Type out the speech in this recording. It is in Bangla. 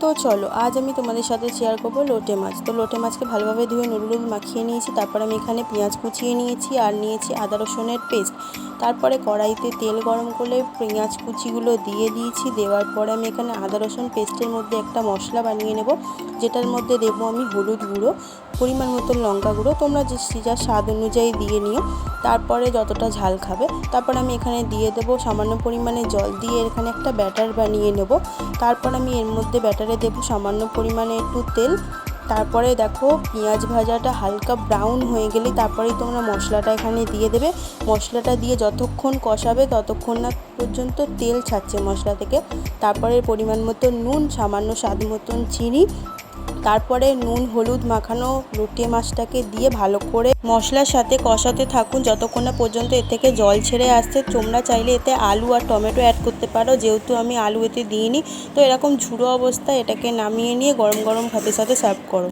তো চলো, আজ আমি তোমাদের সাথে শেয়ার করব লোটে মাছ। তো লোটে মাছকে ভালোভাবে ধুয়ে হলুদ মাখিয়ে নিয়েছি, তারপর আমি এখানে পেঁয়াজ কুচিয়ে নিয়েছি আর নিয়েছি আদা রসুনের পেস্ট তারপরে কড়াইতে তেল গরম করলে পেঁয়াজ কুচিগুলো দিয়ে দিয়েছি, দেওয়ার পরে আমি এখানে আদা, রসুন পেস্টের মধ্যে একটা মশলা বানিয়ে নেব, যেটার মধ্যে দেবো আমি হলুদ গুঁড়ো, পরিমাণ মতো লঙ্কা গুঁড়ো, তোমরা যে স্বাদ অনুযায়ী দিয়ে নিও, তারপরে যতটা ঝাল খাবে, তারপর আমি এখানে দিয়ে দেবো সামান্য পরিমাণে জল দিয়ে এখানে একটা ব্যাটার বানিয়ে নেব, তারপর আমি এর মধ্যে ব্যাটারে দেবো সামান্য পরিমাণে একটু তেল তারপরে দেখো পেঁয়াজ ভাজাটা হালকা ব্রাউন হয়ে গেলে তারপরেই তোমরা মশলাটা এখানে দিয়ে দেবে। মশলাটা দিয়ে যতক্ষণ কষাবে ততক্ষণ না পর্যন্ত তেল ছাড়ছে মশলা থেকে। তারপরে পরিমাণ মতো নুন, সামান্য স্বাদ মতন চিনি তারপরে নুন, হলুদ মাখানো লুটিয়ে মাছটাকে দিয়ে ভালো করে মশলার সাথে কষাতে থাকুন যতক্ষণ না পর্যন্ত এ থেকে জল ছেড়ে আসছে। তোমরা চাইলে এতে আলু আর টমেটো অ্যাড করতে পারো, যেহেতু আমি আলু এতে দিইনি। তো এরকম ঝুড়ো অবস্থায় এটাকে নামিয়ে নিয়ে গরম গরম ভাতের সাথে সার্ভ করো।